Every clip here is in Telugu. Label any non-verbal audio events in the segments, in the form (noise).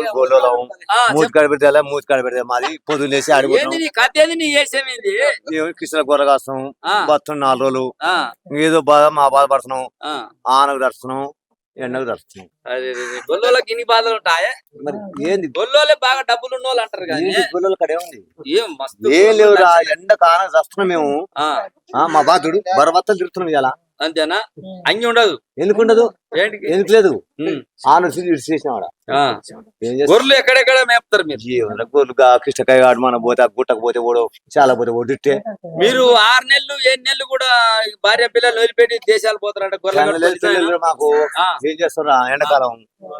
డబ్బులు ఆ, మూతి చెప్పు. కాడ పెడితే మూతి కాడ పెడితే మాది పొద్దున్న నీ చేసేమేంది కృష్ణ గొర్ర కాస్తాం బతున్నాం నాలుగు రోజులు. ఏదో బాధ మా బాధపడుతున్నాం. ఆనకు దడుస్తున్నాం ఎండకు అదే. గొల్లోళ్ళకి ఇన్ని బాధలు ఉంటాయా? మరి ఏంది? గొల్లోలే బాగా డబ్బులు ఉన్న వాళ్ళు అంటారు కానీ. ఏంది గొల్లల కాడ ఏముంది? ఏం మస్తు ఏం లేవురా ఎండ కాలం చస్తున్నాం మేము. మా బాధుడు బరబత్తలు తిరుగుతున్నాం ఇలా అంతేనా? అంగి ఉండదు. ఎందుకు ఉండదు ఎందుకు లేదు ఉమ్, ఆన చేసిన వాడ ఆ. ఏం చేస్తాం? గొర్రెలు ఎక్కడెక్కడ మేపుతారు మీరు? గోలుగా కృష్ణకాయ ఆడు మన పోతే గుట్టకు పోతే ఓడో చాలా పోతే ఓడిట్టే మీరు ఆరు నెలలు ఏడు నెలలు కూడా భార్య పిల్లలు వదిలిపెట్టి దేశాలు పోతారంట గొర్రెలు. మాకు ఏం చేస్తారా ఎండాకాలం.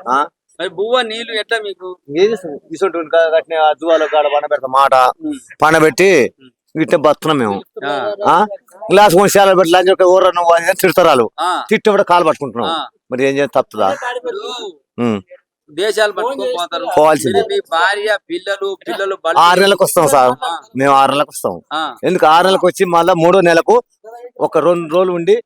ఆ? మరి బువ్వ నీళ్ళు ఎట్లా మీకు? ఏం చేస్తాం ఇసొంటి కట్టిన దువాలో కాడ పండ పెడతాం మాట పండబెట్టి ఇట్టే బతున్నాం మేము. గ్లాస్ కొని చాలా పెట్టి లంచ్ ఒక ఊర నువ్వు అని తిడతారు వాళ్ళు కాలు పట్టుకుంటున్నాం. మరి ఏం చేస్తే తప్పుదా. దేశాలు పోవాల్సిందే. మీరు మీ భార్య పిల్లలు పిల్లలు బళ్ళు- ఆరు నెలలకు వస్తాం సార్. మేము ఆరు నెలలకు వస్తాం. ఎందుకు? ఆరు నెలలకు వచ్చి మళ్ళీ మూడో నెలకు ఒక రెండు రోజులు ఉండి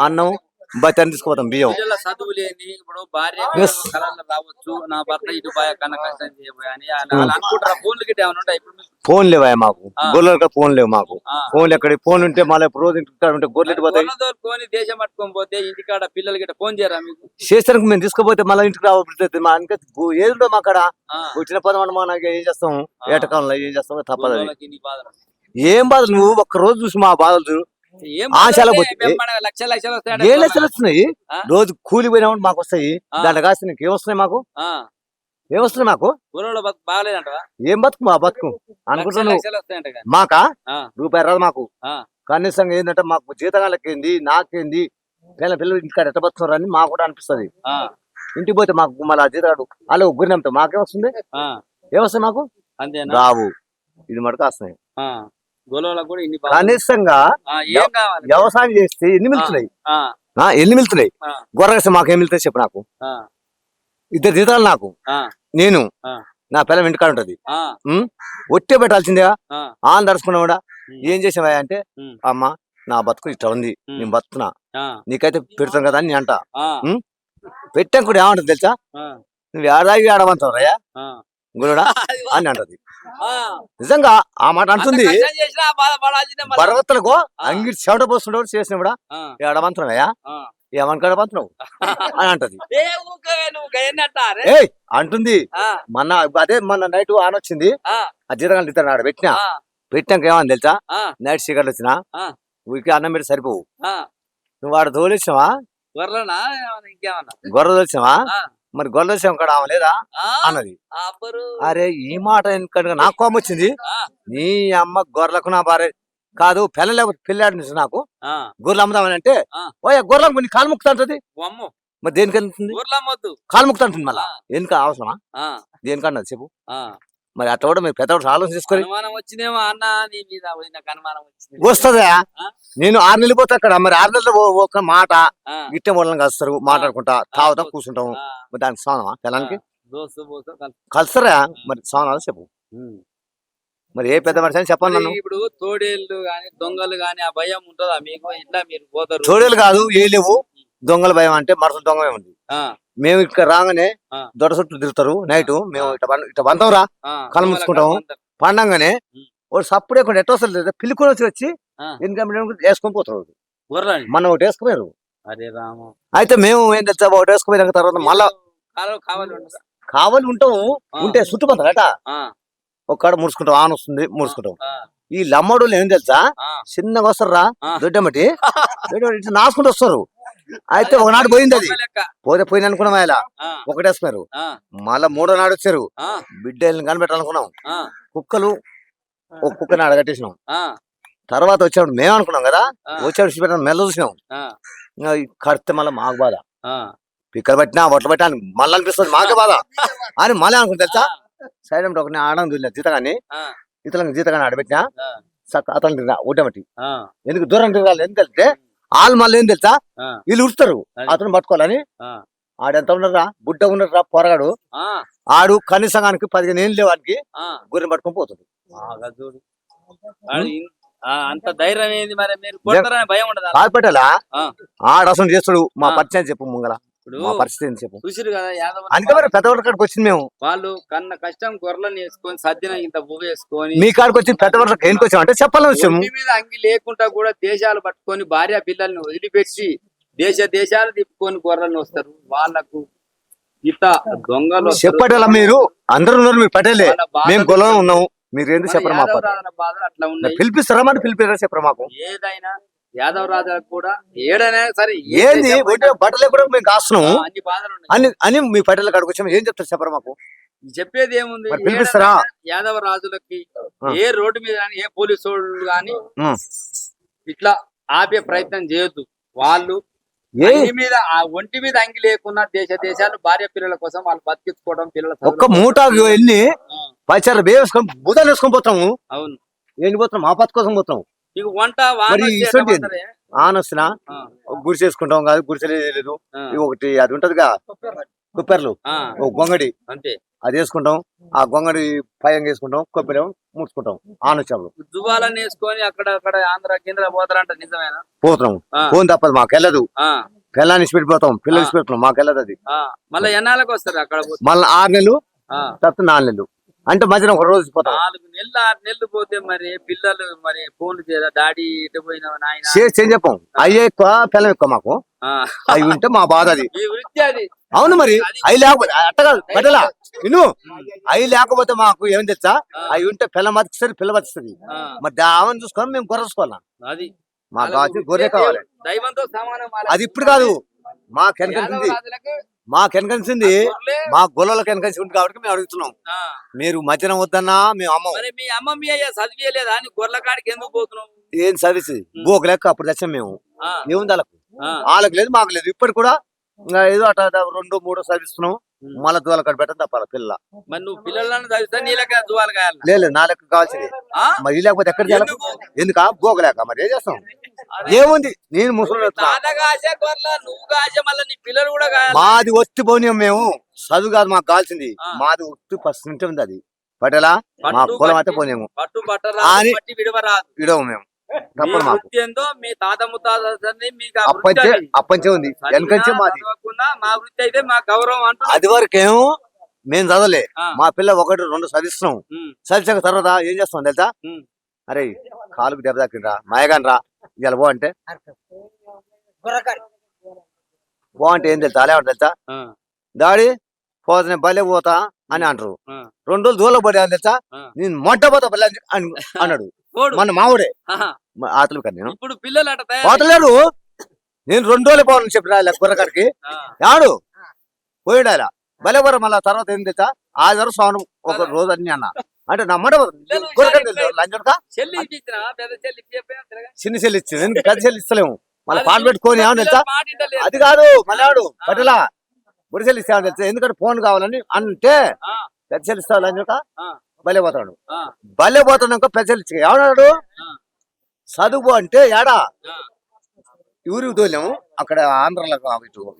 అన్నం బతి తీసుకుపోతాం బియ్యం పిల్లల చదువు లేని ఇప్పుడు భార్య Yes. కళలు రావచ్చు నా భర్త ఇటు పోయా కన్నా కష్టం చేయబోయా అని వాళ్ళు అనుకుంటారా ఫోన్లు గిట్ట ఏమైనా ఉంటాయి ఇప్పుడు మీకు? ఫోన్ లేవా మాకు. గొర్రెలు ఫోన్ లేవు మాకు ఆ. ఫోన్లు ఎక్కడ ఫోన్ ఉంటే మళ్ళీ రోజు ఇంటికాడ ఉంటే గొర్రెలు పోతాయి గొర్రెలు తోలుకొని దేశం పట్టుకొని పోతే ఇంటికాడ పిల్లలు గిట్ట ఫోన్ చేయరా మీకు చేస్తానికి మేము తీసుకుపోతే మళ్ళీ ఇంటికి రావాలి మా ఇంకా ఏదో మా అక్కడ ఆ, వచ్చిన పదం మనం మనకి ఏం చేస్తాం. ఏటకాలంలో ఏం చేస్తాం తప్పదు అది. గొర్రెలకి ఇన్ని బాధలు. ఏం బాధలు నువ్వు ఒక్క రోజు చూసి మా బాధలు ఏం ఆ, చాలా బాధలు పోతుంది. మేము మన లక్ష లక్షలు వస్తాయట ఏ లక్షలు వస్తున్నాయి? రోజు కూలి పోయినప్పుడు మాకు వస్తాయి. దాంట్లో కాస్త నీకు ఏమొస్తున్నాయి మాకు? ఏమొస్తున్నాయి మాకు? ఏం బతుకు మా బతుకు? కానీ. మాకా? రూపాయి రాదు మాకు. కనీసం ఏంటంటే మాకు జీతగాళ్ళకేంది నాకేంది? పిల్ల పిల్లలు ఇంటికాడ ఎట్ట బతుకున్నారు అని మాకు కూడా అనిపిస్తుంది. ఇంటికి పోతే మాకు మళ్ళీ జీతగాడు గురి నమ్మితే మాకేమొస్తుంది ఆ, ఏమొస్తుంది మాకు? రావు. ఇది మటుకు వస్తున్నాయి కనీసంగా వ్యవసాయం చేస్తే ఎన్ని మిలుతున్నాయి ఎన్ని మిలుతున్నాయి ఆ, గొర్రెస్తే మాకు ఏం మిలుతాయి చెప్పు నాకు. ఇద్దరు జీతాలు నాకు. నేను. నా పిల్లలు ఇంటికాడ ఉంటది. ఒట్టే పెట్టాల్సిందేగా? ఆ, ఆన్ కూడా ఏం చేసావా అంటే అమ్మ నా బతుకు ఇట్లా ఉంది. నేను బతుకున్నా నీకైతే పెడతాను కదా అని నేను అంట. పెట్టాం కూడా ఏమంటది తెలుసా? నువ్వు ఏడాది ఆడమంటావు రయ్యా. గురుడా (laughs) అని అంటది. నిజంగా ఆ మాట అంటుంది. చేసినా. పర్వతలకు ఆ. అంగిటి చెమట పోస్తుండవు చేసినప్పుడు ఆ, ఏడమంటున్నావయ్యా ఆ. ఏమనుకోడమంటున్నావు (laughs) అని అంటది. అంటుంది. ఆ, మొన్న అదే మొన్న నైట్ ఆన్ వచ్చింది. ఆ, జీతగాళ్ళు ఇద్దరు ఆడ పెట్టినా. పెట్టాక ఏమని తెలుసా? నైట్ సిగరెట్ వచ్చినా. ఊరికి అన్నం పెట్టి సరిపోవు. నువ్వు వాడు తోలేసావా గొర్రెనా? ఏమన్నా ఇంకేమన్నా? గొర్రె మరి గొర్రె తోలేసాం కాడ ఆమె లేదా? అన్నది. అరే ఈ మాట ఎందుకంటే నాకు కోపం వచ్చింది. నీ అమ్మ గొర్రెలకు నా భార్య కాదు పిల్లలు పిల్లాడి నుంచి నాకు? గొర్రెలు అమ్ముదామని అంటే ఆ. ఓ గొర్రెలకు నీ కాలు ముక్తుంటది మరి దేనికి వెళ్తుంది కాలు ముక్తుంటుంది మళ్ళా? ఎందుకు అవసరమా? దేనికన్నది చెప్పు. మరి అట్లా కూడా మీరు పెద్దవాడు ఆలోచన చేసుకొని అనుమానం వచ్చిందేమో అన్న నీ మీద పోయి నాకు అనుమానం వచ్చింది. వస్తుందా? నేను ఆరు నెలలు పోతా అక్కడ మరి ఆరు నెలలు ఒక మాట ఆ, గిట్టే మూలం కలుస్తారు మాట్లాడుకుంటా తాగుతాం ఆ, కూర్చుంటాం ఆ, మరి దానికి స్నానమా పిల్లలకి. కలుస్తారా? మరి స్నానాలు చెప్పు. మరి ఏ పెద్ద మనిషి అని చెప్పండి మరి నన్ను. ఇప్పుడు తోడేళ్ళు గాని దొంగలు గాని ఆ భయం ఉంటుందా మీకు? ఇట్లా మీరు పోతారు. చోడేలు కాదు ఏ లేవు. దొంగల భయం అంటే మనుషుల దొంగ ఉంది. మేము ఇక్కడ రాగానే. దొడ చుట్టూ తిరుగుతారు నైట్. మేము ఇట్లా పంతాం రా కళ్ళు ఉంటారు. పండంగానే. వాడు సప్పుడే కొన్ని ఎట్ట వస్తుంది పిల్లుకొని వచ్చి వచ్చి. ఎందుకంటే వేసుకొని పోతారు మనం ఒకటి వేసుకుపోయారు. అయితే మేము ఏం తెలుసా? ఒకటి వేసుకుపోయిన తర్వాత మళ్ళా కావాలి ఉంటాము. ఉంటే చుట్టుపక్కల అట ఒక్కడ ముడుచుకుంటాం ఆన్ వస్తుంది ముడుచుకుంటాం. ఈ లమ్మడు ఏం తెలుసా? చిన్నగా వస్తారా. దొడ్డమటి (laughs) దొడ్డమటి నాసుకుంటూ వస్తారు. అయితే ఒకనాడు పోయింది అది. పోతే పోయింది అనుకున్నాం ఒకటేసుకున్నారు ఆ, మళ్ళా మూడో నాడు వచ్చారు. బిడ్డల్ని కనిపెట్టాలనుకున్నాం. కుక్కలు ఒక కుక్కని అడగట్టేసినాం తర్వాత వచ్చాడు. మేము అనుకున్నాం కదా. వచ్చాడు విడిచిపెట్టాను మెల్ల చూసినాం. కడితే మళ్ళీ మాకు బాధ. పిక్కలు పట్టినా బొట్టలు పెట్టా అని మళ్ళీ అనిపిస్తుంది. మాకే బాధ. అని మళ్ళీ అనుకుంటా తెలుసా? సైడ్ ఒక ఆడడం చూడలేదు. జీతగాన్ని. ఆ, ఇతరులకు జీతగాన్ని ఆడబెట్టినా అతను ఆ, ఎందుకు దూరం తిరగాలి? ఎందుకు వెళ్తే వాళ్ళు మళ్ళీ ఏం తెలుసా? వీళ్ళు ఉడతారు అది. అతను పట్టుకోవాలని. ఆడెంత ఉన్నారా బుడ్డ ఉన్నారా పొరగాడు. ఆడు కనీసంగానికి పదిహేను ఏళ్ళు లేవానికి ఆ, గుర్రెం పట్టుకొని పోతుంది అంత ధైర్యం ఏంది మరి? మీరు భయం ఉండదా. ఆడ అసలు చేస్తాడు. మా. పరిచయం చెప్పు ముంగల. ఇప్పుడు పరిస్థితి ఏంటి చెప్పు? చూసిరు కదా యాదవ్ అందుకే మరి పెద్దవాళ్ళ కాడికి వచ్చింది మేము. వాళ్ళు కన్న కష్టం గొర్రెలను వేసుకొని సద్దిన ఇంత పువ్వు వేసుకొని మీ కాడికి వచ్చి పెద్దవాళ్ళకి ఎందుకు వచ్చాం అంటే చెప్పాలని వచ్చాము మీద అంగి లేకుండా కూడా దేశాలు పట్టుకొని భార్య పిల్లల్ని వదిలిపెట్టి దేశ దేశాలు తిప్పుకొని గొర్రెలను వస్తారు. వాళ్ళకు ఇత దొంగలు. చెప్పటలా మీరు? అందరూ ఉన్నారు మీరు పటేలే మేము గొలవం ఉన్నాము. మీరు ఎందుకు చెప్పరు మా యాదవ రాజుల బాధలు అట్లా ఉన్నాయి. పిలిపిస్తారా మరి? పిలిపిస్తారా చెప్పరు మాకు? ఏదైనా యాదవ రాజులకు కూడా ఏడైనా సరే ఏంది? బట్టలే కూడా మేము కాస్తున్నాము ఆ, అన్ని బాధలు అని అని మీ పటేల కాడికి వచ్చాము ఏం చెప్తారు చెప్పరు మాకు? చెప్పేది ఏముంది? పిలిపిస్తారా? యాదవ రాజులకి. ఏ రోడ్డు మీద కానీ ఏ పోలీసు వాళ్ళు కానీ. ఇట్లా ఆపే ప్రయత్నం చేయొద్దు. వాళ్ళు మీద ఆ ఒంటి మీద అంగి లేకున్నా దేశ దేశాలు భార్య పిల్లల కోసం వాళ్ళు బతికించుకోవడం పిల్లల ఒక్క మూట వెళ్ళి పచారు బుధాలు వేసుకొని పోతాము. అవును. ఏంటి పోతాం మా పత్తి కోసం పోతాం నీకు వంట? ఆనొస్తున్నా గుడి చేసుకుంటాం కాదు గుడిసెలే లేదు ఆ, ఇది ఒకటి అది ఉంటదిగా కుప్పెర్లు. ఒక గొంగడి. అంతే. అది వేసుకుంటాం. ఆ గొంగడి పయం వేసుకుంటాం కొబ్బరి ముడుచుకుంటాం ఆనొచ్చాము దువ్వాలని వేసుకొని అక్కడ అక్కడ ఆంధ్ర కేంద్ర పోతారంట నిజమేనా? పోతున్నాం. ఫోన్ తప్పదు మాకు వెళ్ళదు. ఆ, పిల్లాన్ని పెట్టిపోతాం పిల్లలు. పెట్టిపోతాం మాకు వెళ్ళదు అది. మళ్ళా ఎన్నాళ్ళకి వస్తారు అక్కడ? మళ్ళీ ఆరు నెలలు తర్వాత నాలుగు నెలలు. అంటే మధ్యన ఒక రోజు పోతాం. నాలుగు నెలలు ఆరు నెలలు పోతే మరి పిల్లలు మరి ఫోన్లు చేయరా? డాడీ ఇటు చేసి ఏం చెప్పాం. అయ్యే ఎక్కువ పిల్లం ఎక్కువ మాకు. అవి ఉంటే మా బాధ అది. అవును మరి. అవి లేకపోతే అట్ట కాదు పెట్టలా. విను. అవి లేకపోతే మాకు ఏం తెచ్చా అవి ఉంటే పిల్ల బతిస్తుంది పిల్ల బతిస్తుంది ఆ, మరి దావని చూసుకొని మేము గొర్రెసుకోవాలా అది. మాకు గొర్రె కావాలి. అది ఇప్పుడు కాదు. మాకు వెనకనిసింది యాదవ రాజులకు మాకు వెనకనిసింది మా గొల్లలకు వెనకనిసి ఉంది కాబట్టి మేము అడుగుతున్నాం. మీరు మధ్యన వద్దన్నా మేము అమ్మం. మీ అమ్మ మీ అయ్యా చదివేయలేదా? అని గొర్రెల కాడికి ఎందుకు పోతున్నావు? ఏం సర్వీస్? బోక లెక్క అప్పుడు తెచ్చాం మేము. ఏముంది వాళ్ళకు? వాళ్ళకి లేదు మాకు లేదు. ఇప్పుడు కూడా ఏదో అట్లా రెండు మూడు సర్వీస్తున్నాం మళ్ళా దూల కాడ పెట్టడం తప్పాల పిల్ల. మరి నువ్వు పిల్లలను చదివితే నీళ్ళకి దువాలు కాయాలి లేదు నా లెక్క కావాల్సింది. మరి లేకపోతే ఎక్కడ ఎందుకు? బోకలేక మరి ఏం చేస్తాం? ఏముంది? నేను ముసలి మాది ఒత్తి పోనీయం మేము. చదువు కాదు మాకు కావాల్సింది. ఆ. మాది ఒత్తి ఫస్ట్ నుంచి ఉంది అది. పటేలా మా పొలం అయితే పోనేము ఇడవు మేము. మీ తాత అప్పంచే ఉంది. వెనకంచే చదివినా మాది మా వృత్తి అయితే మా గౌరవం అది వరకేమో మేము చదవలే. మా పిల్ల ఒకటి రెండు చదివిస్తున్నాం. ఉమ్, చదివాక తర్వాత ఏం చేస్తాం తెలుసా. అరే కాలుకు దెబ్బ తాకిండ్రా మాయగాన్ అంటే పో అంటే ఏం తెలుసా? అలే తెలుసా? ఆ, డాడీ పోతే బలే పోతా అని అంటారు. ఆ, రెండు రోజులు దూరం పడి అని తెలుసా? ఆ. నేను మొట్ట పోతా బలే అని అన్- అన్నాడు. మన మావుడే. ఆతలు కదా నేను. ఇప్పుడు పిల్లలు పోతలేడు నేను రెండు రోజులు పోవాలని చెప్పిన కుర్రకాడికి ఆడు పోయాడు ఆయన భలే బర మళ్ళా తర్వాత ఏం తెలుసా? ఆదివారం సోనం ఒక రోజు అన్ని అన్న. అంటే నా మాట కుర్రకాడి లంచడక చెల్లి ఇప్పించిన పెద్ద చెల్లి ఇప్పియకపోయినా తిరగా. చిన్న చెల్లి ఇచ్చింది. ఎందుకు? పెద్ద చెల్లి ఇస్తలేము. మళ్ళీ పాట పెట్టుకొని ఏమని తెలుసా. అది కాదు మళ్ళాడు పటేలా బుడి చెల్లి ఇస్తాను తెలుసా? ఎందుకంటే ఫోన్ కావాలని అంటే పెద్ద చెల్లి ఇస్తావు ఆ, భలే పోతాడు. ఆ, భలే పోతున్నాక పెద్ద చెల్లి ఇచ్చి. ఏమన్నాడు? చదువు అంటే ఏడా. ఊరికి తోలేము అక్కడ ఆంధ్రలో ఇటు.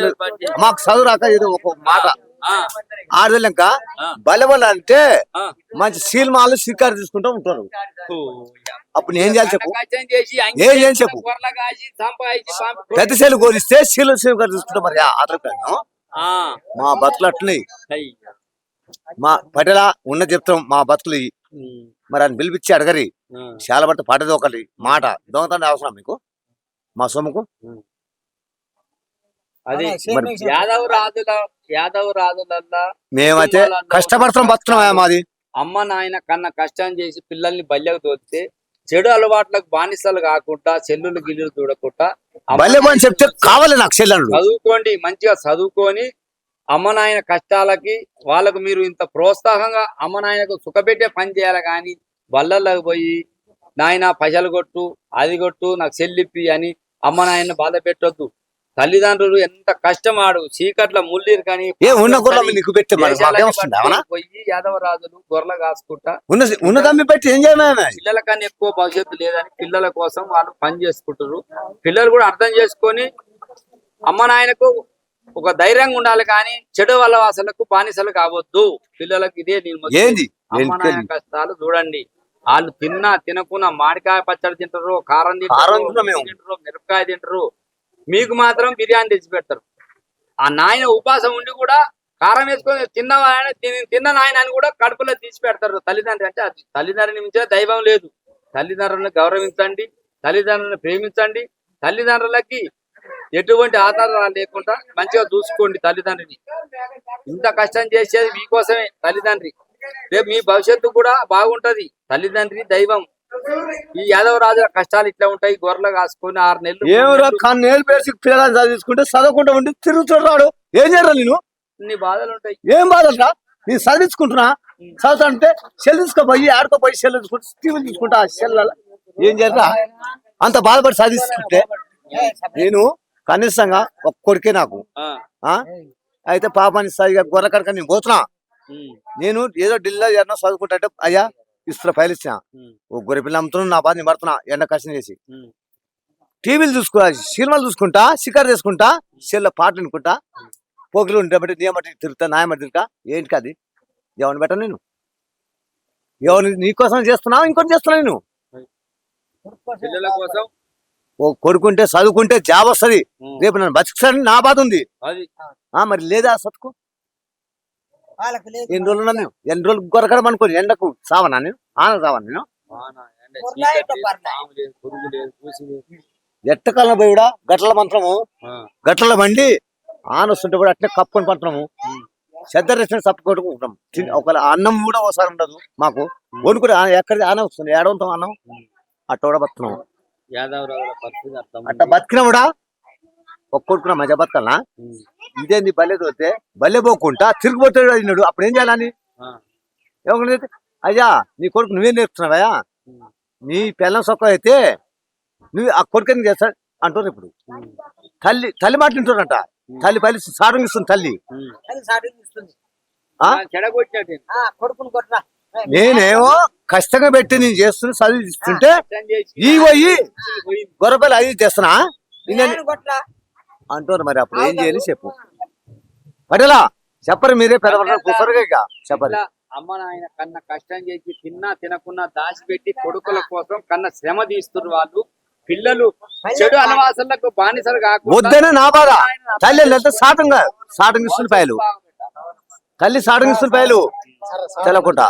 ఏ బట్టి. మాకు చదువు రాక ఇది ఒక మాట. ఆడలేక. బలబల అంటే. మంచి సీల్మాలు షికారు తీసుకుంటూ ఉంటారు. అప్పుడు నేను చేయాలి చెప్పు. ఏం చేయాలి చెప్పు? పెద్ద చెల్లి కోరిస్తే సీలు షికారు తీసుకుంటాం మరి అతను ఆ, మా అట్లున్నాయి. అయ్య. మా పటేలా ఉన్న చెప్తాం మా. ఉమ్, మరి అని పిలిపించి అడగరి. చాలా పడితే పడది ఒకటి. మాట. దొంగతనం అవసరం మీకు? మా సొమ్ముకు అది మరి యాదవ్ రాజుల యాదవ్ రాజులల్లా మేమైతే కష్టపడుతున్నాం బతున్నాం మాది. అమ్మ నాయన కన్నా కష్టం చేసి పిల్లల్ని బల్యకు తోస్తే చెడు అలవాట్లకు బానిసలు కాకుండా చెల్లులు గిల్లులు చూడకుండా చెప్తే కావాలి నాకు చెల్లెళ్ళు. చదువుకోండి మంచిగా చదువుకొని అమ్మ నాయన కష్టాలకి వాళ్ళకు మీరు ఇంత ప్రోత్సాహంగా అమ్మ నాయనకు సుఖపెట్టే పని చేయాలి కానీ బల్లల్లోకి పోయి నాయన పైసలు కొట్టు అది కొట్టు నాకు చెల్లిప్పి అని అమ్మ నాయన బాధ పెట్టొద్దు. తల్లిదండ్రులు ఎంత కష్టమాడు చీకట్ల ముల్లిరు కానీ పోయి యాదవ రాజులు గొర్రెలు కాసుకుంటా పిల్లల కన్నా ఎక్కువ భవిష్యత్తు లేదని పిల్లల కోసం వాళ్ళు పని చేసుకుంటారు పిల్లలు కూడా అర్థం చేసుకొని అమ్మ నాయనకు ఒక ధైర్యంగా ఉండాలి కానీ చెడు వల్ల అసలకు బానిసలు కావద్దు. పిల్లలకు ఇదే నేను కష్టాలు చూడండి. వాళ్ళు తిన్నా తినకున్నా మామిడికాయ పచ్చడి తింటారు కారం తింటారు మిరపకాయ తింటారు. మీకు మాత్రం బిర్యానీ తెచ్చి పెడతారు. ఆ నాయన ఉపాసం ఉండి కూడా కారం వేసుకొని తిన్న ఆయన తిని- తిన్న నాయన అని కూడా కడుపులో తీసి పెడతారు. తల్లిదండ్రి అంటే అది. తల్లిదండ్రుని మించిన దైవం లేదు. తల్లిదండ్రులను గౌరవించండి తల్లిదండ్రులను ప్రేమించండి తల్లిదండ్రులకి ఎటువంటి ఆధారాలు లేకుండా మంచిగా చూసుకోండి తల్లిదండ్రిని. ఇంత కష్టం చేసేది మీకోసమే తల్లిదండ్రి. రేపు మీ భవిష్యత్తు కూడా బాగుంటది. తల్లిదండ్రి దైవం. ఈ యాదవ రాజుల కష్టాలు ఇట్లా ఉంటాయి. గొర్రెలు కాసుకొని ఆరు నెలలు ఏమరా కన్నేళ్ళు బేసిక్ పిల్లగాని చదివించుకుంటే చదవకుండా ఉండి తిరుగుతున్నాడు ఏం చేయరా నేను ఇన్ని బాధలు ఉంటాయి. ఏం బాధరా నేను చదివించుకుంటున్నా. చదువుతుంటే సెల్ తీసుకోపోయి ఆడుకోపోయి సెల్ తీసుకుంటా టీవీ తీసుకుంటా ఆ సెల్ ఏం చేయరా? అంత బాధపడి చదివించుకుంటే నేను కనీసంగా ఒక్క కొడుకే నాకు. అయితే పాపాన్ని సరిగా గొర్రె కడక నేను పోతున్నా నేను ఏదో ఢిల్లీలో ఏదైనా చదువుకుంటే అయ్యా ఇస్తున్న ఫైల్ ఇచ్చిన ఓ గొర్రె పిల్ల అమ్ముతున్నా నా బాధ నేను పడుతున్నా ఎండ కష్టం చేసి. టీవీలు చూసుకో సినిమాలు చూసుకుంటా షికారు చేసుకుంటా సెల్లో పాటలు వినుకుంటా పోకిలు ఉంటే బట్టి నీ మట్టి తిరుగుతా నా మట్టి తిరుగుతా ఏంటి అది? ఎవరిని పెట్టను నేను? ఎవరిని నీకోసం చేస్తున్నా ఇంకోటి చేస్తున్నా నేను? ఓ కొడుకుంటే చదువుకుంటే జాబ్ వస్తది. రేపు నన్ను బతికిస్తాడని నా బాధ ఉంది. మరి లేదా సతుకు? ఎన్ని రోజులు ఉన్నాను ఎన్ని రోజులు గొరకడం అనుకోని. ఎండకు సావనా నేను? ఆన సావను నేను. ఎట్టకాలం పోయి కూడా గట్ల మంత్రము గట్ల బండి ఆన వస్తుంటే కూడా అట్లే కప్పుకొని ఉమ్, చెద్ద రెచ్చిన తప్పుకొట్టుకుంటాం ఒక అన్నం కూడా ఒకసారి ఉండదు మాకు. వండుకుంటే ఆ- ఎక్కడ ఆన వస్తుంది. ఏడవంతాం అన్నం. అట్ట కూడా బతున్నాం యాదవ రాజుల పరిస్థితి అర్థం అట్ట బతికినా కూడా ఒక్కొట్టుకున్నా మధ్య బతకల్నా? ఇదేంది బల్లె తోతే? బల్లె పోకుంటా తిరిగిపోతాడు అయినాడు అప్పుడు ఏం చేయాలని ఏమన్నా అయ్యా నీ కొడుకు నువ్వేం నేర్పుతున్నావయ్యా ఉమ్, నీ పిల్లం సొక్క అయితే నువ్వు ఆ కొడుకుని చేస్తాడు? అంటారు ఇప్పుడు. తల్లి తల్లి మాట వింటారంట తల్లి పల్లి ఇస్తుంది తల్లి. నేనేమో కష్టంగా పెట్టి నేను చేస్తున్నా చదివిస్తుంటే ఈ పోయి. గొర్రెపల్లి అది చేస్తున్నా? అంటారు మరి అప్పుడు ఏం చేయాలి చెప్పు. పటేలా చెప్పరు మీరే పెద్దవాళ్ళు కూసరుగా ఇక చెప్పరు. అమ్మ నాయన కన్నా కష్టం చేసి తిన్నా తినకున్నా దాచిపెట్టి కొడుకుల కోసం కన్నా శ్రమ తీస్తున్నారు వాళ్ళు. పిల్లలు చెడు అలవాసులకు బానిసలు కాకుండా వద్దనే నా బాధ. తల్లి సాటంగా సాటంగా ఇస్తుంది పాయలు. తల్లి సాటంగా ఇస్తుంది పాయలు తెలకుండా